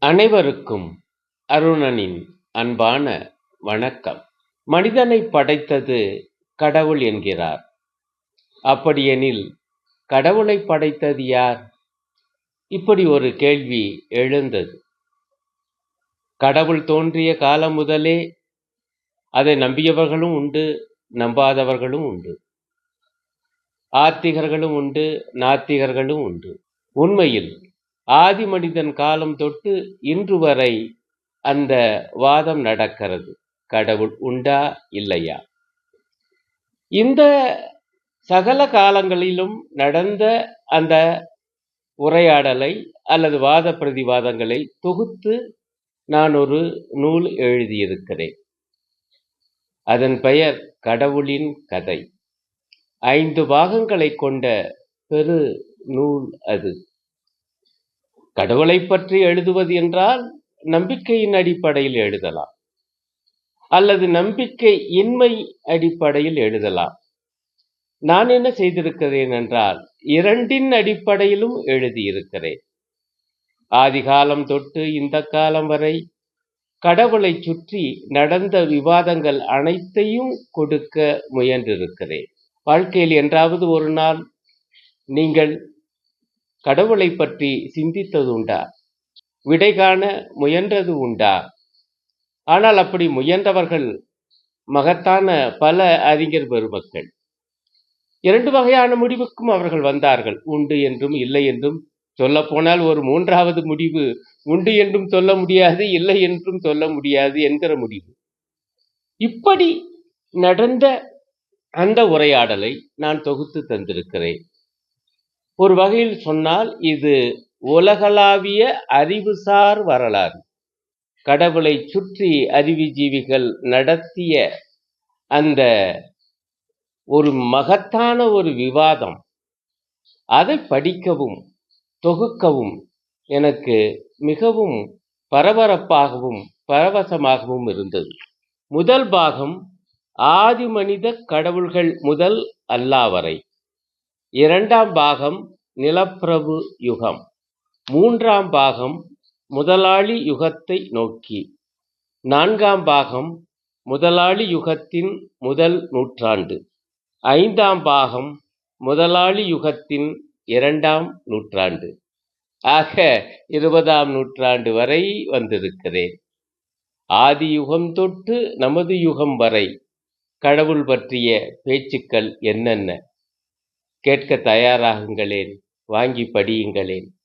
அனைவருக்கும் அருணனின் அன்பான வணக்கம். மனிதனை படைத்தது கடவுள் என்கிறார். அப்படியெனில் கடவுளை படைத்தது யார்? இப்படி ஒரு கேள்வி எழுந்தது. கடவுள் தோன்றிய காலம் முதலே அதை நம்பியவர்களும் உண்டு நம்பாதவர்களும் உண்டு. ஆத்திகர்களும் உண்டு நாத்திகர்களும் உண்டு. உண்மையில் ஆதி மனிதன் காலம் தொட்டு இன்று வரை அந்த வாதம் நடக்கிறது. கடவுள் உண்டா இல்லையா? இந்த சகல காலங்களிலும் நடந்த அந்த உரையாடலை அல்லது வாத பிரதிவாதங்களை தொகுத்து நான் ஒரு நூல் எழுதியிருக்கிறேன். அதன் பெயர் கடவுளின் கதை. ஐந்து பாகங்களை கொண்ட பெரு நூல் அது. கடவுளை பற்றி எழுதுவது என்றால் நம்பிக்கையின் அடிப்படையில் எழுதலாம். அல்லது நம்பிக்கை இன்மை அடிப்படையில் எழுதலாம். நான் என்ன செய்திருக்கிறேன் என்றால் இரண்டின் அடிப்படையிலும் எழுதியிருக்கிறேன். ஆதிகாலம் தொட்டு இந்த காலம் வரை கடவுளை சுற்றி நடந்த விவாதங்கள் அனைத்தையும் கொடுக்க முயன்றிருக்கிறேன். வாழ்க்கையில் என்றாவது ஒரு நாள் நீங்கள் கடவுளை பற்றி சிந்தித்தது உண்டா? விடை காண முயன்றது உண்டா? ஆனால் அப்படி முயன்றவர்கள் மகத்தான பல அறிஞர் பெருமக்கள். இரண்டு வகையான முடிவுக்கும் அவர்கள் வந்தார்கள். உண்டு என்றும் இல்லை என்றும் சொல்ல போனால் ஒரு மூன்றாவது முடிவு உண்டு என்றும் சொல்ல முடியாது இல்லை என்றும் சொல்ல முடியாது என்கிற முடிவு. இப்படி நடந்த அந்த உரையாடலை நான் தொகுத்து தந்திருக்கிறேன். ஒரு வகையில் சொன்னால் இது உலகளாவிய அறிவுசார் வரலாறு. கடவுளை சுற்றி அறிவுஜீவிகள் நடத்திய அந்த ஒரு மகத்தான ஒரு விவாதம். அதை படிக்கவும் தொகுக்கவும் எனக்கு மிகவும் பரபரப்பாகவும் பரவசமாகவும் இருந்தது. முதல் பாகம் ஆதி மனித கடவுள்கள் முதல் அல்லாவரை இரண்டாம் பாகம் நிலப்பிரபு யுகம். மூன்றாம் பாகம் முதலாளி யுகத்தை நோக்கி. நான்காம் பாகம் முதலாளி யுகத்தின் முதல் நூற்றாண்டு. ஐந்தாம் பாகம் முதலாளி யுகத்தின் இரண்டாம் நூற்றாண்டு. ஆக இருபதாம் நூற்றாண்டு வரை வந்திருக்கிறேன். ஆதி யுகம் தொட்டு நமது யுகம் வரை கடவுள் பற்றிய பேச்சுக்கள் என்னென்ன? கேட்க தயாராகுங்களேன் வாங்கி படியுங்களேன்.